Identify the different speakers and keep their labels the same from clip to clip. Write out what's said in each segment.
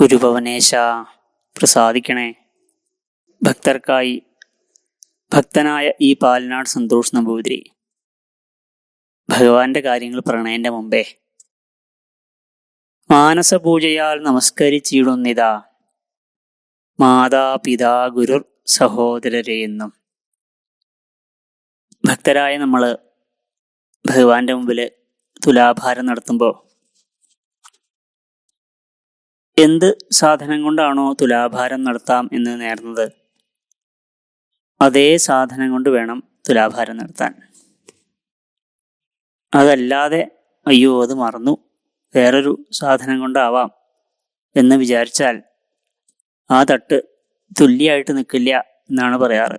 Speaker 1: ഗുരുഭവനേശ പ്രസാദിക്കണേ. ഭക്തർക്കായി ഭക്തനായ ഈ പാലനാട് സന്തോഷ് നമ്പൂതിരി ഭഗവാന്റെ കാര്യങ്ങൾ പ്രണയന്റെ മുമ്പേ മാനസപൂജയാൽ നമസ്കരിച്ചിടുന്നിതാ. മാതാപിതാ ഗുരുർ സഹോദരരെ എന്നും. ഭക്തരായ നമ്മൾ ഭഗവാന്റെ മുമ്പിൽ തുലാഭാരം നടത്തുമ്പോൾ എന്ത് സാധനം കൊണ്ടാണോ തുലാഭാരം നടത്താം എന്ന് നേർന്നത്? അതേ സാധനം കൊണ്ട് വേണം തുലാഭാരം നടത്താൻ. അതല്ലാതെ അയ്യോ അത് മറന്നു. വേറൊരു സാധനം കൊണ്ടാവാം എന്ന് വിചാരിച്ചാൽ ആ തട്ട് തുല്യമായിട്ട് നിൽക്കില്ല എന്നാണ് പറയാറ്.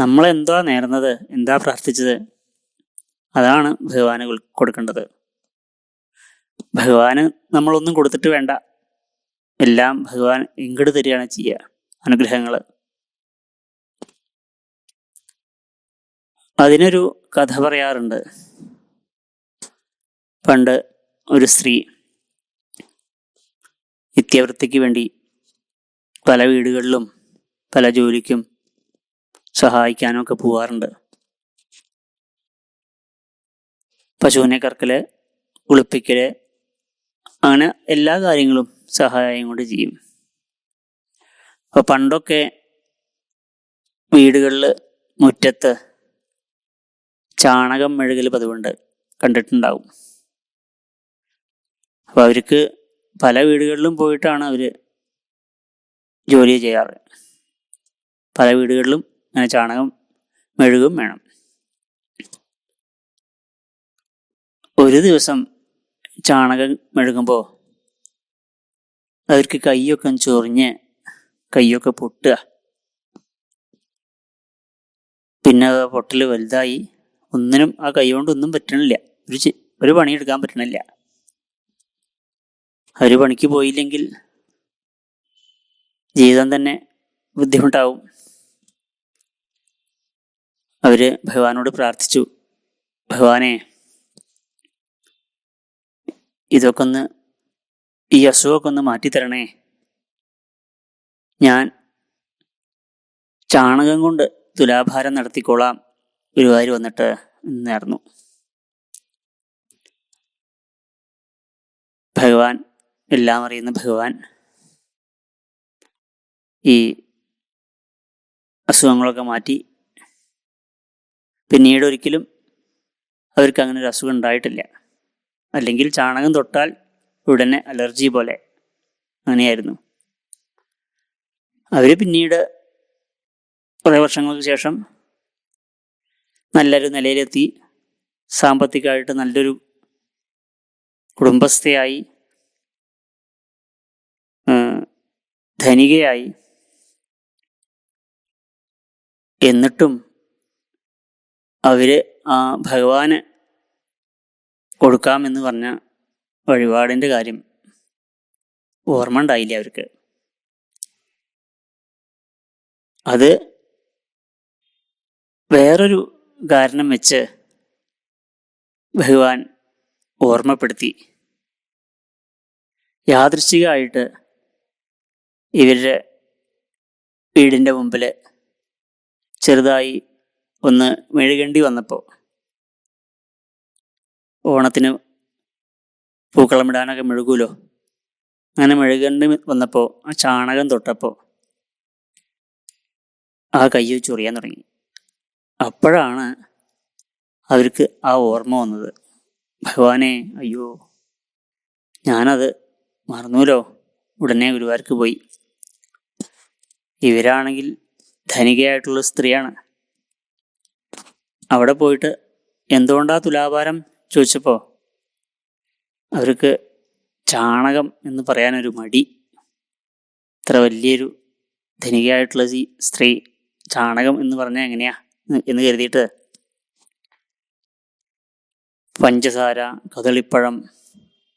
Speaker 1: നമ്മളെന്താ നേർന്നത്? എന്താ പ്രാർത്ഥിച്ചത്? അതാണ് ഭഗവാന് കൊടുക്കേണ്ടത്. ഭഗവാന് നമ്മളൊന്നും കൊടുത്തിട്ട് വേണ്ട. എല്ലാം ഭഗവാൻ ഇങ്ങോട്ട് തരികയാണ് ചെയ്യുക അനുഗ്രഹങ്ങൾ അതിനൊരു കഥ പറയാറുണ്ട്. പണ്ട് ഒരു സ്ത്രീ നിത്യവൃത്തിക്ക് വേണ്ടി പല വീടുകളിലും പല ജോലിക്കും സഹായിക്കാനൊക്കെ പോവാറുണ്ട്. പശുവിനെ കറക്കൽ കുളിപ്പിക്കൽ അങ്ങനെ എല്ലാ കാര്യങ്ങളും സഹായം കൊണ്ട് ചെയ്യും. അപ്പോൾ പണ്ടൊക്കെ വീടുകളിൽ മുറ്റത്ത് ചാണകം മെഴുകൽ പതിവുണ്ട്. കണ്ടിട്ടുണ്ടാവും. അപ്പോൾ അവർക്ക് പല വീടുകളിലും പോയിട്ടാണ് അവർ ജോലി ചെയ്യാറ്. പല വീടുകളിലും അങ്ങനെ ചാണകം മെഴുകും വേണം. ഒരു ദിവസം ചാണകം മെഴുകുമ്പോൾ അവർക്ക് കൈയൊക്കെ ചൊറിഞ്ഞ് കൈയൊക്കെ പൊട്ടുക. പിന്നെ പൊട്ടൽ വലുതായി. ഒന്നിനും ആ കൈ കൊണ്ട് ഒന്നും പറ്റണില്ല. ഒരു ഒരു പണിയെടുക്കാൻ പറ്റണില്ല. അവർ പണിക്ക് പോയില്ലെങ്കിൽ ജീവിതം തന്നെ ബുദ്ധിമുട്ടാവും. അവർ ഭഗവാനോട് പ്രാർത്ഥിച്ചു. ഭഗവാനെ ഇതൊക്കെ ഒന്ന് ഈ അസുഖമൊക്കെ ഒന്ന് മാറ്റിത്തരണേ. ഞാൻ ചാണകം കൊണ്ട് തുലാഭാരം നടത്തിക്കോളാം. ഗുരുവായൂർ വന്നിട്ട് നേർന്നു ഭഗവാൻ എല്ലാം അറിയുന്ന ഭഗവാൻ ഈ അസുഖങ്ങളൊക്കെ മാറ്റി. പിന്നീട് ഒരിക്കലും അവർക്ക് അങ്ങനെ ഒരു അസുഖം ഉണ്ടായിട്ടില്ല. അല്ലെങ്കിൽ ചാണകം തൊട്ടാൽ ഉടനെ അലർജി പോലെ അങ്ങനെയായിരുന്നു. അവർ പിന്നീട് കുറേ വർഷങ്ങൾക്ക് ശേഷം നല്ലൊരു നിലയിലെത്തി. സാമ്പത്തികമായിട്ട് നല്ലൊരു കുടുംബസ്ഥയായി. ധനികയായി. എന്നിട്ടും അവർ ആ ഭഗവാന് കൊടുക്കാമെന്ന് പറഞ്ഞ വഴിപാടിന്റെ കാര്യം ഓർമ്മ ഉണ്ടായില്ല അവർക്ക്? അത് വേറൊരു കാരണം വെച്ച് ഭഗവാൻ ഓർമ്മപ്പെടുത്തി. യാദൃശ്ചികമായിട്ട് ഇവരുടെ വീടിന്റെ മുമ്പിൽ ചെറുതായി ഒന്ന് മെഴുകേണ്ടി വന്നപ്പോൾ ഓണത്തിന് പൂക്കളം ഇടാനൊക്കെ മെഴുകുമല്ലോ അങ്ങനെ മെഴുകേണ്ടി വന്നപ്പോൾ ആ ചാണകം തൊട്ടപ്പോൾ ആ കൈ ചൊറിയാൻ തുടങ്ങി. അപ്പോഴാണ് അവർക്ക് ആ ഓർമ്മ വന്നത്. ഭഗവാനെ അയ്യോ ഞാനത് മറന്നുല്ലോ ഉടനെ ഗുരുവാർക്ക് പോയി. ഇവരാണെങ്കിൽ ധനികയായിട്ടുള്ള സ്ത്രീയാണ്. അവിടെ പോയിട്ട് എന്തുകൊണ്ടാ തുലാഭാരം? ചോദിച്ചപ്പോൾ അവർക്ക് ചാണകം എന്ന് പറയാനൊരു മടി. ഇത്ര വലിയൊരു ധനികയായിട്ടുള്ള ഈ സ്ത്രീ ചാണകം എന്ന് പറഞ്ഞാൽ എങ്ങനെയാ എന്ന് കരുതിയിട്ട് പഞ്ചസാര കദളിപ്പഴം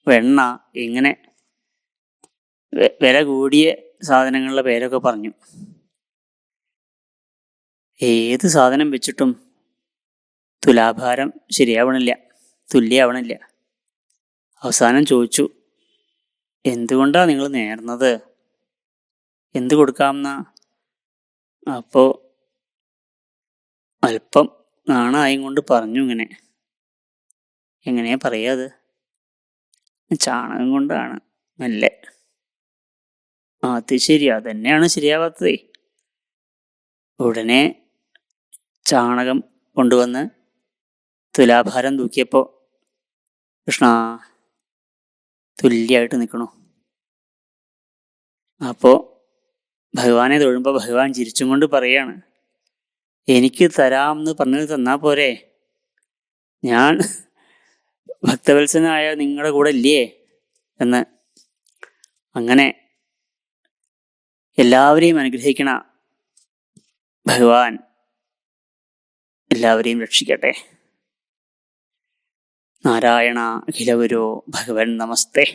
Speaker 1: വെണ്ണ ഇങ്ങനെ വില കൂടിയ സാധനങ്ങളുടെ പേരൊക്കെ പറഞ്ഞു. ഏത് സാധനം വെച്ചിട്ടും തുലാഭാരം ശരിയാവണില്ല. തുല്യാവണില്ല. അവസാനം ചോദിച്ചു എന്തുകൊണ്ടാണ് നിങ്ങൾ നേർന്നത്? എന്ത് കൊടുക്കാമെന്ന? അപ്പോൾ അല്പം നാണായും കൊണ്ട് പറഞ്ഞു ഇങ്ങനെ. എങ്ങനെയാ പറയാത് ചാണകം കൊണ്ടാണ് മെല്ലെ ആ, അത് ശരി അതന്നെയാണ് ശരിയാവാത്തതേ. ഉടനെ ചാണകം കൊണ്ടുവന്ന് തുലാഭാരം തൂക്കിയപ്പോൾ കൃഷ്ണ തുല്യമായിട്ട് നിൽക്കണു അപ്പോൾ ഭഗവാനെ തൊഴുമ്പോൾ ഭഗവാൻ ചിരിച്ചും കൊണ്ട് പറയാണ് എനിക്ക് തരാം എന്ന് പറഞ്ഞത് തന്നാ പോരെ. ഞാൻ ഭക്തവത്സനായ നിങ്ങളുടെ കൂടെ ഇല്ലേ? എന്ന് അങ്ങനെ എല്ലാവരെയും അനുഗ്രഹിക്കണ ഭഗവാൻ എല്ലാവരെയും രക്ഷിക്കട്ടെ. നാരായണ അഖിലഗുരു ഭഗവൻ നമസ്തേ.